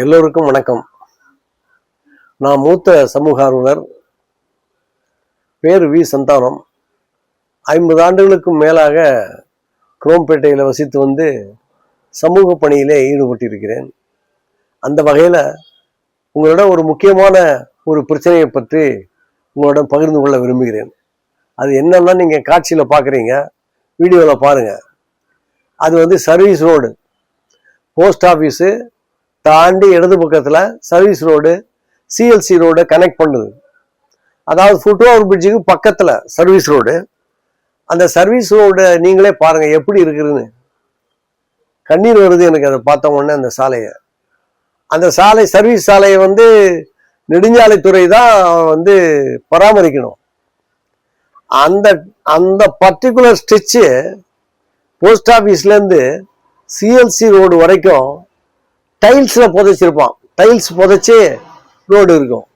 எல்லோருக்கும் வணக்கம். நான் மூத்த சமூக ஆர்வலர் பேர் வி சந்தானம். ஐம்பது ஆண்டுகளுக்கும் மேலாக குரோம்பேட்டையில் வசித்து வந்து சமூக பணியிலே ஈடுபட்டிருக்கிறேன். அந்த வகையில் உங்களோட ஒரு முக்கியமான ஒரு பிரச்சனையை பற்றி உங்களோட பகிர்ந்து கொள்ள விரும்புகிறேன். அது என்னன்னா நீங்கள் காட்சியில் பார்க்குறீங்க வீடியோவில் பாருங்கள் அது வந்து சர்வீஸ் ரோடு போஸ்ட் ஆஃபீஸு தாண்டி இடது பக்கத்தில் service road CLC road connect பண்ணுது. அதாவது ஃபுட்ஓவர் பிரிட்ஜுக்கு பக்கத்தில் சர்வீஸ் ரோடு அந்த சர்வீஸ் ரோடு நீங்களே பாருங்கள் எப்படி இருக்குதுன்னு. கண்ணீர் வருது எனக்கு அதை பார்த்த உடனே அந்த சாலையை. அந்த சாலை சர்வீஸ் சாலையை வந்து நெடுஞ்சாலைத்துறை தான் வந்து பராமரிக்கணும். அந்த அந்த பர்டிகுலர் ஸ்டிச்சு போஸ்ட் ஆஃபீஸ்லேருந்து சிஎல்சி ரோடு வரைக்கும் டைல்ஸில் புதைச்சிருப்பான். டைல்ஸ் புதைச்சி ரோடு இருக்கும்.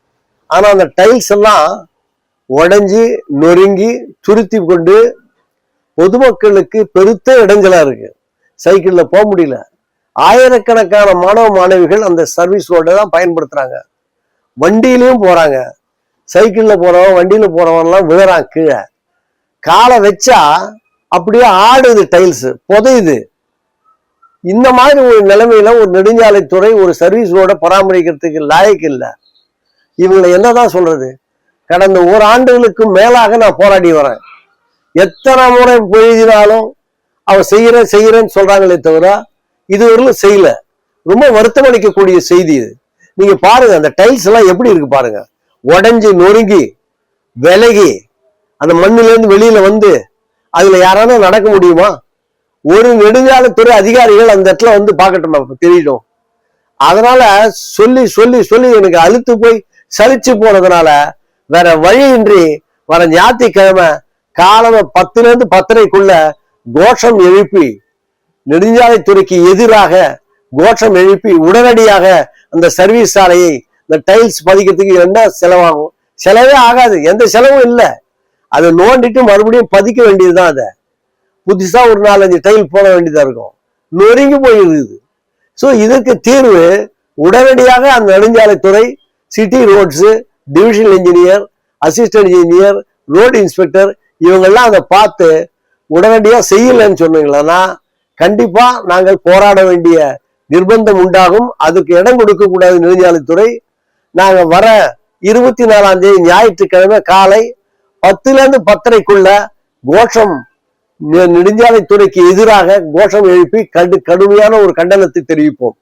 ஆனால் அந்த டைல்ஸ் எல்லாம் உடஞ்சி நொறுங்கி துருத்தி கொண்டு பொதுமக்களுக்கு பெருத்த இடைஞ்சலாக இருக்கு. சைக்கிளில் போக முடியல. ஆயிரக்கணக்கான மாணவ மாணவிகள் அந்த சர்வீஸ் ரோட்டை தான் பயன்படுத்துறாங்க. வண்டியிலையும் போகிறாங்க சைக்கிளில் போகிறவன் வண்டியில போகிறவன்லாம் விழுறான் கீழே. காலை வச்சா அப்படியே ஆடுது டைல்ஸ் புதையுது. இந்த மாதிரி ஒரு நிலைமையில ஒரு நெடுஞ்சாலைத்துறை ஒரு சர்வீஸ் ரோட பராமரிக்கிறதுக்கு லாயக்கு இல்லை. இவங்களை என்னதான் சொல்றது? கடந்த ஒரு ஆண்டுகளுக்கு மேலாக நான் போராடி வரேன். எத்தனை முறை எழுதினாலும் அவன் செய்யறேன் செய்யறேன்னு சொல்றாங்களே தவிர இதுவரையிலும் செய்யல. ரொம்ப வருத்தம் அளிக்கக்கூடிய செய்தி இது. நீங்க பாருங்க அந்த டைல்ஸ் எல்லாம் எப்படி இருக்கு பாருங்க. உடஞ்சி நொறுங்கி விலகி அந்த மண்ணிலேருந்து வெளியில வந்து அதுல யாராவது நடக்க முடியுமா? ஒரு நெடுஞ்சாலைத்துறை அதிகாரிகள் அந்த இடத்துல வந்து பார்க்கட்டும் நம்ம அதனால சொல்லி சொல்லி சொல்லி எனக்கு அழுத்து போய் சலிச்சு போனதுனால வேற வழியின்றி வர ஞாயிற்றுக்கிழமை காலம பத்துல இருந்து பத்தரைக்குள்ள கோஷம் எழுப்பி நெடுஞ்சாலைத்துறைக்கு எதிராக கோஷம் எழுப்பி உடனடியாக அந்த சர்வீஸ் சாலையை இந்த டைல்ஸ் பதிக்கிறதுக்கு என்ன செலவாகும்? செலவே ஆகாது. எந்த செலவும் இல்லை. அதை நோண்டிட்டு மறுபடியும் பதிக்க வேண்டியதுதான் அதை. புதுசாக ஒரு நாலஞ்சு டைல் போட வேண்டியதாக இருக்கும். நொறுங்கி போயிருக்குது. ஸோ இதற்கு தீர்வு உடனடியாக அந்த நெடுஞ்சாலைத்துறை city roads divisional engineer assistant engineer road inspector இவங்கெல்லாம் அதை பார்த்து உடனடியாக செய்யலைன்னு சொன்னீங்களன்னா கண்டிப்பாக நாங்கள் போராட வேண்டிய நிர்பந்தம் உண்டாகும். அதுக்கு இடம் கொடுக்கக்கூடாது நெடுஞ்சாலைத்துறை. நாங்கள் வர இருபத்தி நாலாம் தேதி ஞாயிற்றுக்கிழமை காலை பத்துலேருந்து பத்தரைக்குள்ள கோஷம் நெடுஞ்சாலைத்துறைக்கு எதிராக கோஷம் எழுப்பி கடு கடுமையான ஒரு கண்டனத்தை தெரிவிப்போம்.